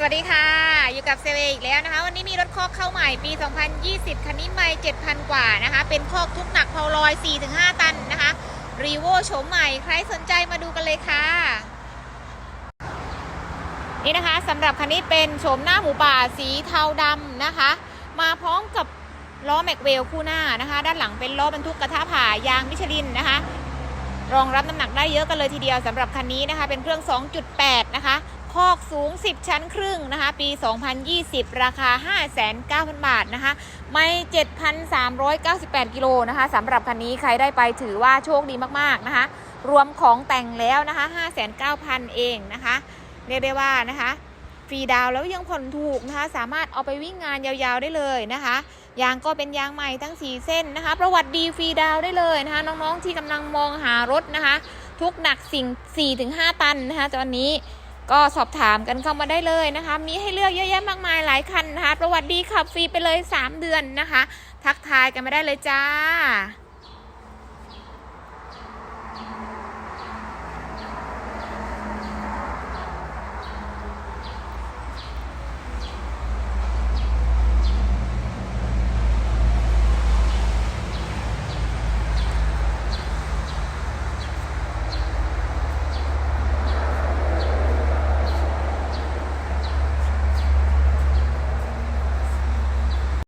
สวัสดีค่ะ อยู่กับเซเวอีกแล้วนะคะ วันนี้มีรถคอกเข้าใหม่ปี 2020 คันนี้ไม่7,000 กว่านะคะ เป็นคอกทุกหนักเพาลอย 4-5 ตันนะคะรีโวโฉมใหม่ ใครสนใจมาดูกันเลยค่ะ นี่นะคะสำหรับคันนี้เป็นโฉมหน้าหมูป่าสีเทาดำนะคะ มาพร้อมกับล้อแม็กเวลคู่หน้านะคะ ด้านหลังเป็นล้อบรรทุกกระทะผ่ายางมิชลินนะคะ รองรับน้ำหนักได้เยอะกันเลยทีเดียวสำหรับคันนี้นะคะ เป็นเครื่อง 2.8 นะคะ อกสูง 10 ชั้นครึ่งนะคะ ปี 2020 ราคา 5,900 บาทนะคะ ไม่ 7,398 กิโลนะคะสำหรับคันนี้ใครได้ไปถือว่าโชคดีมาก ๆ นะคะ รวมของแต่งแล้วนะคะ 5,900 เองนะคะ เรียกได้ว่านะคะฟรีดาวแล้วยังผ่อนถูกนะคะ สามารถเอาไปวิ่งงานยาวๆได้เลยนะคะ ยางก็เป็นยางใหม่ทั้ง 4 เส้นนะคะ ประวัติดีฟรีดาวได้เลยนะคะ น้องๆที่กำลังมองหารถนะคะ ทุกหนักสิ่ง 4-5 ตันนะคะตอนนี้ ก็สอบถามกันเข้ามาได้เลยนะคะ มีให้เลือกเยอะแยะมากมายหลายคันนะคะ ประวัติดีขับฟรีไปเลย 3 เดือนนะคะ ทักทายกันมาได้เลยจ้า